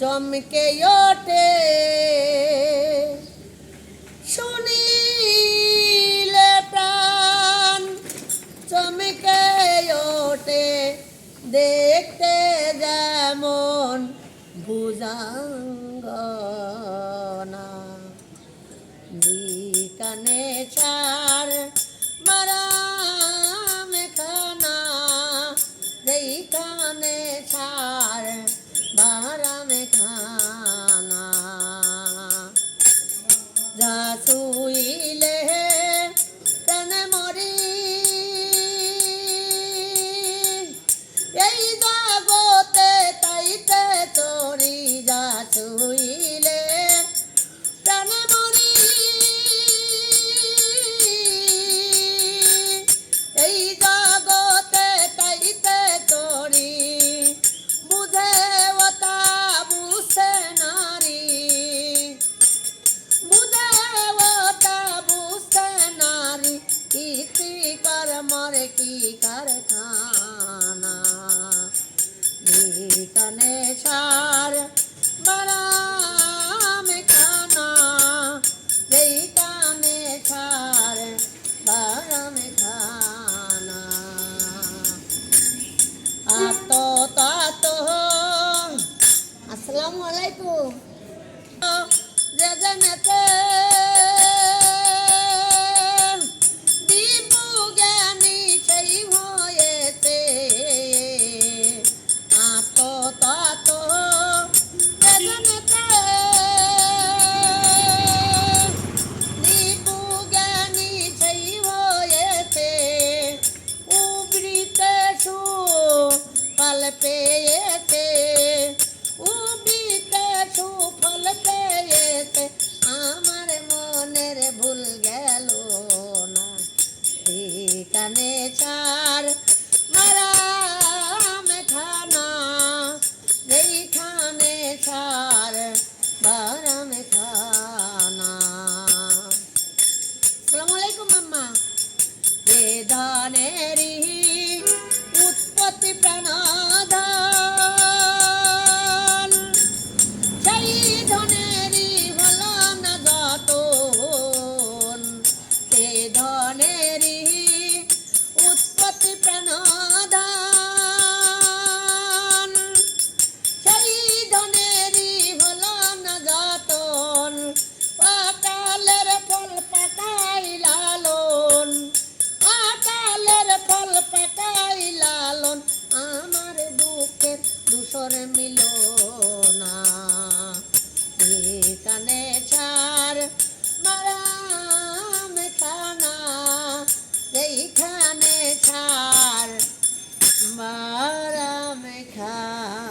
চমকে ওঠে। শুনিলে প্রাণ চমকে ওঠে। দেখতে যেমন ভুজাঙ্গনা। বিকানে চার যা কর মরে কি কারখানা? কানে সার বারাম খানা। যেই কানে সার বারাম খানা। আত তাত। আসসালামু আলাইকুম। যে জনেতে ফল পেয়েছে উবৃতে সু ফল পেয়েছে। আমার মনের ভুল গেল না, ঠিকানে চার। মারাম খানা যেইখানে চার বারাম খানা আসসালামু আলাইকুম মাম্মা যে ধনেরই উৎপত্তি দুসর মিলো না কানে ছাড় মারাম খানা এইখানে ছাড় মারাম খা